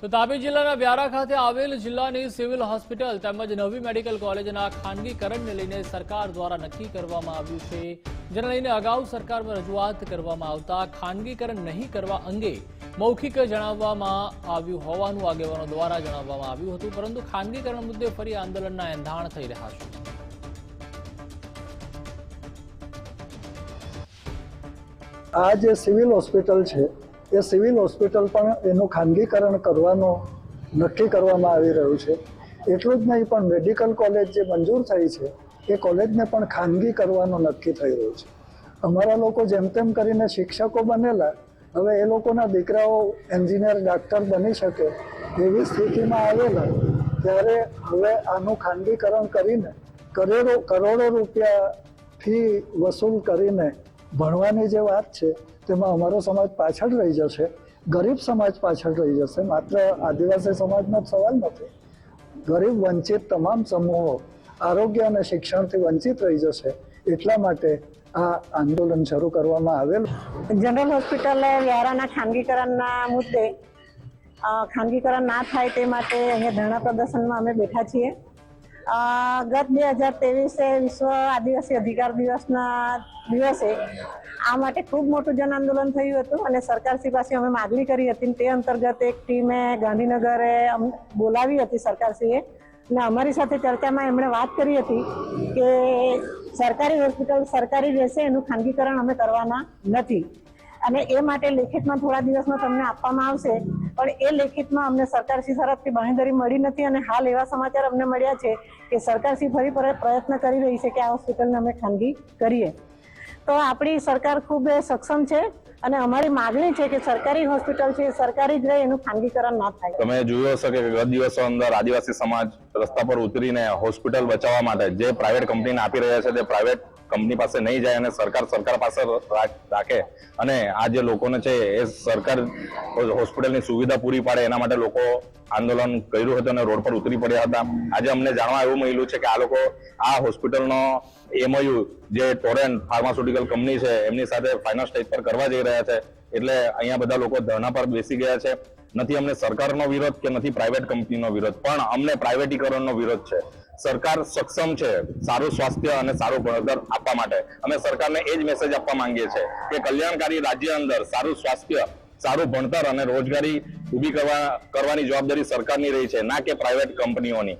તાપી જિલ્લાના વ્યારા ખાતે આવેલ જિલ્લાની સિવિલ હોસ્પિટલ તેમજ નવી મેડિકલ કોલેજના ખાનગીકરણને લઈને સરકાર દ્વારા નક્કી કરવામાં આવ્યું છે. જેને લઈને અગાઉ સરકારમાં રજૂઆત કરવામાં આવતા ખાનગીકરણ નહીં કરવા અંગે મૌખિક જણાવવામાં આવ્યું હોવાનું આગેવાનો દ્વારા જણાવવામાં આવ્યું હતું. પરંતુ ખાનગીકરણ મુદ્દે ફરી આંદોલનના એંધાણ થઈ રહ્યા છે. આ જે સિવિલ હોસ્પિટલ છે એ સિવિલ હોસ્પિટલ પણ એનું ખાનગીકરણ કરવાનું નક્કી કરવામાં આવી રહ્યું છે. એટલું જ નહીં, પણ મેડિકલ કોલેજ જે મંજૂર થઈ છે, એ કોલેજને પણ ખાનગી કરવાનું નક્કી થઈ રહ્યું છે. અમારા લોકો જેમ તેમ કરીને શિક્ષકો બનેલા, હવે એ લોકોના દીકરાઓ એન્જિનિયર, ડાક્ટર બની શકે એવી સ્થિતિમાં આવેલા, ત્યારે હવે આનું ખાનગીકરણ કરીને કરોડો કરોડો રૂપિયા ફી વસૂલ કરીને ભણવાની જે વાત છે, તેમાં અમારો સમાજ પાછળ રહી જશે. ગરીબ સમાજ પાછળ રહી જશે. માત્ર આદિવાસી સમાજનો સવાલ નથી. ગરીબ વંચિત તમામ સમૂહો આરોગ્ય અને શિક્ષણથી વંચિત રહી જશે. એટલા માટે આ આંદોલન શરૂ કરવામાં આવેલું. જનરલ હોસ્પિટલ વ્યારાના ખાનગીકરણના મુદ્દે ખાનગીકરણ ના થાય તે માટે અહીંયા ધરણા પ્રદર્શનમાં અમે બેઠા છીએ. ગત બે હજાર ત્રેવીસે વિશ્વ આદિવાસી અધિકાર દિવસના દિવસે આ માટે ખૂબ મોટું જન આંદોલન થયું હતું અને સરકારશ્રી પાસે અમે માગણી કરી હતી તે અંતર્ગત એક ટીમે ગાંધીનગરે બોલાવી હતી સરકારશ્રીએ અને અમારી સાથે ચર્ચામાં એમણે વાત કરી હતી કે સરકારી હોસ્પિટલ સરકારી રહેશે એનું ખાનગીકરણ અમે કરવાના નથી. અને એ માટે લેખિતમાં થોડા દિવસમાં તમને આપવામાં આવશે પણ એ લેખિતમાં અમને સરકારશ્રી તરફથી બાંહેધરી મળી નથી અને હાલ એવા સમાચાર અમને મળ્યા છે કે સરકારશ્રી ફરી પર- પ્રયત્ન કરી રહી છે કે આ હોસ્પિટલને અમે ખાનગી કરીએ. તો આપણી સરકાર ખૂબ સક્ષમ છે અને અમારી માગણી છે કે સરકારી હોસ્પિટલ છે સરકારી જ રહે, એનું ખાનગીકરણ ના થાય. તમે જોયું હશે કે ગત દિવસો અંદર આદિવાસી સમાજ રસ્તા પર ઉતરીને હોસ્પિટલ બચાવવા માટે જે પ્રાઇવેટ કંપનીને આપી રહ્યા છે તે પ્રાઇવેટ કંપની પાસે નહીં જાય અને સરકાર સરકાર પાસે રાખ- અને આ જે લોકોને છે એ સરકાર હોસ્પિટલની સુવિધા પૂરી પાડે એના માટે લોકો આંદોલન કર્યું હતું અને રોડ પર ઉતરી પડ્યા હતા. આજે અમને જાણવા એવું મળ્યું છે કે આ લોકો આ હોસ્પિટલનો એમઓયુ જે ટોરેન્ટ ફાર્માસ્યુટિકલ કંપની છે એમની સાથે ફાઇનલ સ્ટેજ પર કરવા જઈ રહ્યા છે. એટલે અહીંયા બધા લોકો ધરણા પર બેસી ગયા છે. નથી અમને સરકારનો વિરોધ કે નથી પ્રાઇવેટ કંપનીનો વિરોધ. પણ અમને પ્રાઇવેટીકરણનો વિરોધ છે. સરકાર સક્ષમ છે સારું સ્વાસ્થ્ય અને સારું ભણતર આપવા માટે. અમે સરકારને એ જ મેસેજ આપવા માંગીએ છીએ કે કલ્યાણકારી રાજ્ય અંદર સારું સ્વાસ્થ્ય, સારું ભણતર અને રોજગારી ઊભી કરવા, કરવાની જવાબદારી સરકારની રહી છે, ના કે પ્રાઇવેટ કંપનીઓની